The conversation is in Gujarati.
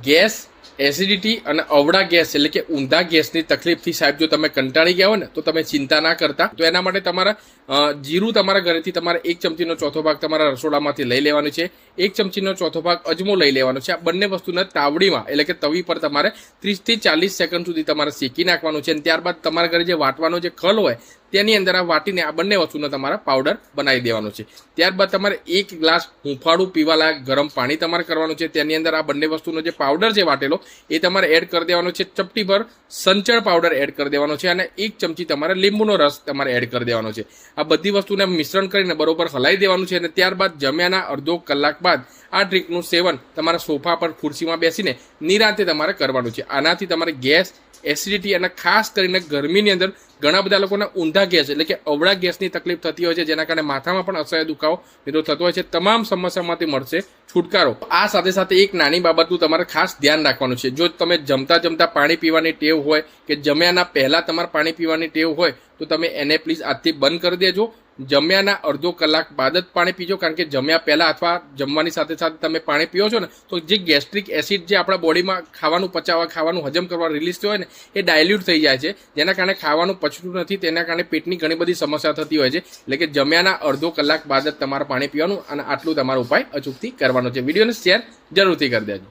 ગેસ એસિડિટી અને અવળા ગેસ, એટલે કે ઊંધા ગેસની તકલીફથી સાહેબ જો તમે કંટાળી ગયા હોય ને, તો તમે ચિંતા ના કરતા. તો એના માટે તમારા જીરું તમારા ઘરેથી તમારે એક ચમચીનો ચોથો ભાગ તમારા રસોડામાંથી લઈ લેવાનો છે. એક ચમચીનો ચોથો ભાગ અજમો લઈ લેવાનો છે. આ બંને વસ્તુને તાવડીમાં, એટલે કે તવી પર તમારે ત્રીસથી ચાલીસ સેકન્ડ સુધી તમારે શેકી નાખવાનું છે અને ત્યારબાદ તમારા ઘરે જે વાટવાનો જે ખલ હોય, તેની અંદર આ વાટીને આ બંને વસ્તુનો તમારા પાવડર બનાવી દેવાનો છે. ત્યારબાદ તમારે એક ગ્લાસ હુંફાળું પીવાલાયક ગરમ પાણી તમારે કરવાનું છે. તેની અંદર આ બંને વસ્તુનો જે પાવડર છે વાટેલો એ તમારે એડ કરી દેવાનો છે. ચપટી પર સંચળ પાવડર એડ કરી દેવાનો છે અને એક ચમચી તમારે લીંબુનો રસ તમારે એડ કરી દેવાનો છે. આ બધી વસ્તુને મિશ્રણ કરીને બરોબર હલાવી દેવાનું છે અને ત્યારબાદ જમ્યાના અડધો કલાક બાદ આ ડ્રિંકનું સેવન તમારા સોફા પર ખુરશીમાં બેસીને નિરાંતે તમારે કરવાનું છે. આનાથી તમારે ગેસ એસિડિટી અને ખાસ કરીને ગરમીની અંદર ઘણા બધા લોકોને ઊંધા ગેસ એટલે કે અવળા ગેસની તકલીફ થતી હોય છે, જેના કારણે માથામાં પણ અસહ્ય દુખાવો મિત્રો થતો હોય છે. તમામ સમસ્યામાંથી મળશે છુટકારો. આ સાથે સાથે એક નાની બાબતનું તમારે ખાસ ધ્યાન રાખવાનું છે. જો તમે જમતા જમતા પાણી પીવાની ટેવ હોય કે જમ્યાના પહેલાં તમારે પાણી પીવાની ટેવ હોય, તો તમે એને પ્લીઝ આજથી બંધ કરી દેજો. જમ્યાના અડધો કલાક બાદ જ પાણી પીજો, કારણ કે જમ્યા પહેલાં અથવા જમવાની સાથે સાથે તમે પાણી પીઓ છો ને, તો જે ગેસ્ટ્રિક એસિડ જે આપણા બોડીમાં ખાવાનું પચાવવા, ખાવાનું હજમ કરવા રિલીઝ થયો હોય ને, એ ડાયલ્યુટ થઈ જાય છે. જેના કારણે ખાવાનું પચતું નથી, તેના કારણે પેટની ઘણી બધી સમસ્યા થતી હોય છે. એટલે કે જમ્યાના અડધો કલાક બાદ જ તમારે પાણી પીવાનું અને આટલું તમારો ઉપાય અચૂકથી કરવાનો છે. વિડીયોને શેર જરૂરથી કરી દેજો.